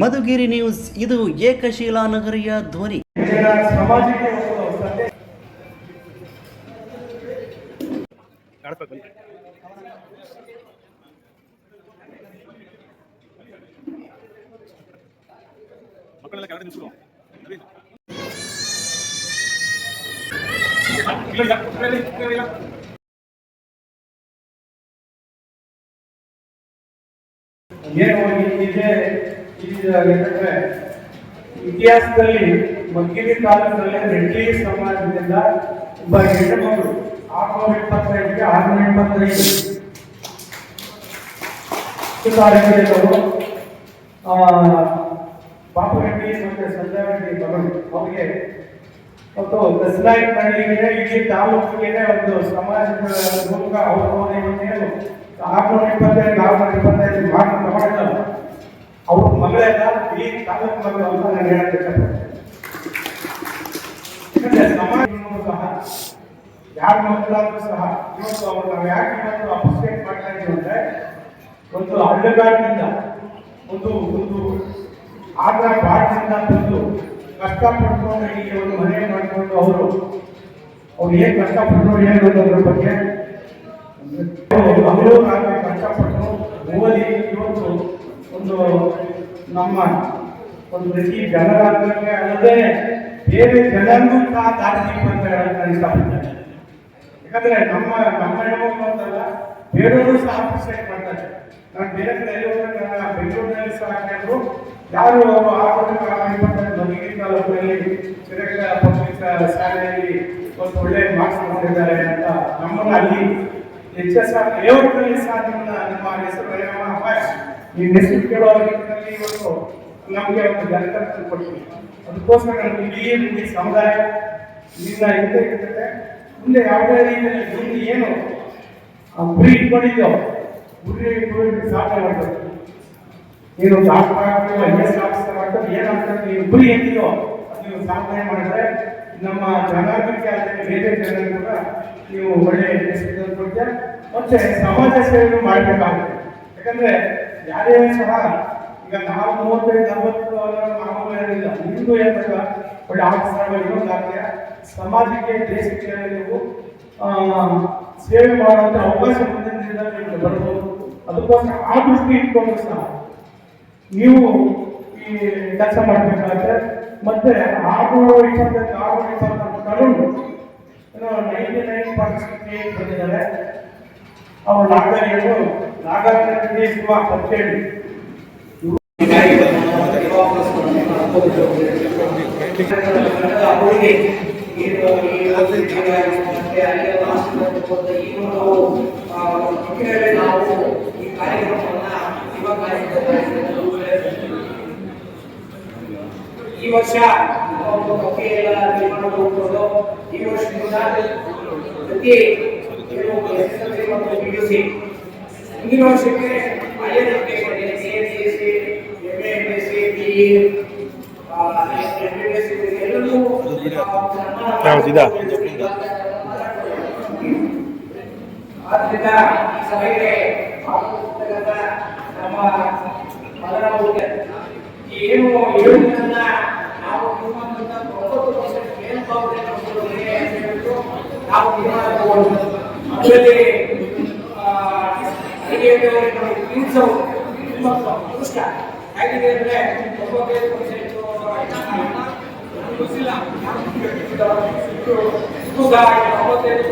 Madhugiri news ಇದು ಏಕಶೀಲಾ ನಗರಿಯ ಧ್ವನಿ. ಇದೆ ಇದು ಯಾಕಂದ್ರೆ ಇತಿಹಾಸದಲ್ಲಿ ಮಗ್ಗಿಲಿ ಕಾಲದಲ್ಲಿ ರೆಡ್ಡಿ ಸಮಾಜದಿಂದ ಒಬ್ಬ ಹೆಣ್ಣು ಮಗಳು ಆರ್ನೂರ ಇಪ್ಪತ್ತೈದಕ್ಕೆ ಆರ್ನೂರ ಇಪ್ಪತ್ತೈದು ತಾರೀಕಿನವರು ಪಾಪರೆಡ್ಡಿ ಮತ್ತೆ ಸಂಜಯ್ ರೆಡ್ಡಿ ಅವರಿಗೆ ಮತ್ತು ದಸರಾಯಿನಹಳ್ಳಿಗೆ ಇಡೀ ತಾಲೂಕಿಗೆ ಒಂದು ಸಮಾಜದ ಮೂಲಕ ಅವರು ಆರ್ನೂರ ಇಪ್ಪತ್ತೈದು ಆರ್ನೂರ ಇಪ್ಪತ್ತೈದು ತಗೊಂಡರು ಅವ್ರ ಮಗಳೆಲ್ಲ ಈ ತಾಲೂಕು ಮಗಳು ಅಂತ ನಾನು ಯಾಕಂದ್ರೆ ಸಮಾಜವನ್ನು ಸಹ, ಯಾರ ಮಕ್ಕಳಾದ್ರೂ ಸಹ, ಇವತ್ತು ಅವರು ನಾವು ಯಾಕೆ ಇವತ್ತು ಅಪ್ರಿಸಿಯೇಟ್ ಮಾಡ್ತಾ ಇದ್ದೀವಿ ಅಂದ್ರೆ, ಒಂದು ಹಳ್ಳಿಗಾಡಿನಿಂದ ಒಂದು ಒಂದು ಆದ್ರ ಬಾಡಿನಿಂದ ಬಂದು ಕಷ್ಟಪಟ್ಕೊಂಡು ಈ ಒಂದು ಮನೆ ಮಾಡಿಕೊಂಡು ಅವರು, ಅವ್ರು ಏನ್ ಕಷ್ಟಪಟ್ಟರು ಏನು ಅನ್ನೋದ್ರ ಬಗ್ಗೆ? ಅವರು ಕಷ್ಟಪಟ್ಟು ಓದಿ ಇವತ್ತು ಒಂದು ನಮ್ಮ ಒಂದು ರೀತಿ ಜನರಾಂಗಕ್ಕೆ ಅಲ್ಲದೆ ಬೇರೆ ಜನರನ್ನು ಸಹ ನಮ್ಮ ನಮ್ಮ ಅಂತಲ್ಲ ಬೇರೆಯವರು ಸಹ ಅಪ್ರಿಸಿಯೇಟ್ ಬೇರೆ ಕಡೆ ಬೆಂಗಳೂರಿನಲ್ಲಿ ಸಹ ಯಾರು ಅವರು ತಾಲೂಕಿನಲ್ಲಿ ಚಿರಕ ಪಬ್ಲಿಕ್ ಶಾಲೆಯಲ್ಲಿ ಒಂದು ಒಳ್ಳೆ ಮಾರ್ಕ್ಸ್ ಮಾಡಿದ್ದಾರೆ ಅಂತ ನಮ್ಮನ್ನ ಅಲ್ಲಿ ಎಚ್ ಎಸ್ ಆರ್ ಲೇಔಟ್ನಲ್ಲಿ ಸಹ ನಿಮ್ಮನ್ನ ಈ ನಿಟ್ಟಿನಲ್ಲಿ ಇವತ್ತು ನಮಗೆ ಒಂದು ಜನಕರ್ತ ಕೊಡ್ತೀವಿ. ಅದಕ್ಕೋಸ್ಕರ ನಮ್ಮ ಇಡೀ ಇಡೀ ಸಮುದಾಯ ಇಲ್ಲಿಂದ ಹಿಂದೆ ಇರ್ತದೆ. ಮುಂದೆ ಯಾವುದೇ ರೀತಿಯಲ್ಲಿ ಮುಂದೆ ಏನು ಆ ಗುರಿ ಇಟ್ಕೊಂಡಿದ್ದೋ, ಗುರಿ ಇಟ್ಕೊಂಡು ಸಾಧನೆ ಮಾಡಬೇಕು ನೀನು ಆಗ್ತಿಲ್ಲ ಐ ಎಸ್ ಆಫೀಸರ್ ಆಗ್ತದೆ ಏನಾಗ್ತದೆ ನೀವು ಗುರಿ ಏನಿದೆಯೋ ನೀವು ಸಾಧನೆ ಮಾಡಿದ್ರೆ ನಮ್ಮ ಜನಾಂಗಕ್ಕೆ ಆದರೆ ಬೇರೆ ಜನರಿಗೆ ಕೂಡ ನೀವು ಒಳ್ಳೆಯ ಕೊಡ್ತೀಯ ಮತ್ತೆ ಸಮಾಜ ಸೇವೆಯನ್ನು ಮಾಡಬೇಕಾಗುತ್ತೆ. ಯಾಕಂದ್ರೆ ಯಾರೇ ಸಹ ಈಗ ನಾವು ಮೂವತ್ತೈದು, ನಲವತ್ತು ನಾವು ಏನಿಲ್ಲ ನಿಮಗೂ ಏನಾಗ ಒಳ್ಳೆ ಆಫೀಸರ್ಗಳು ಇನ್ನೊಂದು ಆಗ್ತೀಯ ಸಮಾಜಕ್ಕೆ ದೇಶಕ್ಕೆ ನೀವು ಸೇವೆ ಮಾಡುವಂತ ಅವಕಾಶ ಮುಂದಿನ ನಿಮ್ಗೆ ಬರ್ಬೋದು. ಅದಕ್ಕೋಸ್ಕರ ಆ ದೃಷ್ಟಿ ಇಟ್ಕೊಂಡು ಸಹ. ನೀವು ಈ ಕೆಲಸ ಮಾಡಬೇಕಾದ್ರೆ, ಮತ್ತೆ ಆರುನೂರ ಇಪ್ಪತ್ತೈದು, ಆರುನೂರ ಇಪ್ಪತ್ತೊಂದು ತಗೊಂಡು ನೈಂಟಿ ನೈನ್ ಪರ್ಸೆಂಟ್ ಬಂದಿದ್ದಾರೆ. ಅವರು ನಾಗರಿಕರು ನಾಗರಿಕರಿಗೆ ಸಿಗುವ ಪಂಚೇಳಿ ಅವರಿಗೆ ಏನು ಈ ಒಂದು ಮತ್ತೆ ಅಲ್ಲಿ ರಾಷ್ಟ್ರಪತಿ ಈಗ ನಾವು ಆ, ಮುಖ್ಯವಾಗಿ ನಾವು ಈ ಕಾರ್ಯಕ್ರಮವನ್ನ ಇವಾಗ ಈ ವರ್ಷ ಒಂದು ಬಗ್ಗೆ ಎಲ್ಲ ನಿರ್ಮಾಣ ಹೋಗ್ಬೋದು ಈ ವರ್ಷದಿಂದ ಪ್ರತಿ ಏನು SSLC ಮತ್ತು PUC ಮುಂದಿನ ವರ್ಷಕ್ಕೆ higher education C S C C M A M S C B ಎಲ್ಲರೂ ಯಾವ್ದಿದಾ? ಆದ್ರಿಂದ ಈ ಸಭೆಗೆ ಆಗಮಿಸಿರ್ತಕ್ಕಂಥ ನಮ್ಮ ಮದನಮೂರ್ತಿ ಏನು ಹೇಳುವುದನ್ನ ನಾವು ತೊಂಬತ್ತು ಪರ್ಸೆಂಟ್ ನಾವು ತೀರ್ಮಾನ ತಗೊಂಡು ಅದರಲ್ಲಿ ನಮಗೆ ತಿಳಿಸೋ ತುಂಬ ಅದೃಷ್ಟ ಹೇಗಿದೆ ಅಂದ್ರೆ ತೊಂಬತ್ತೈದು ಪರ್ಸೆಂಟ್ ಗೊತ್ತಿಲ್ಲ. ಪರ್ಸೆಂಟ್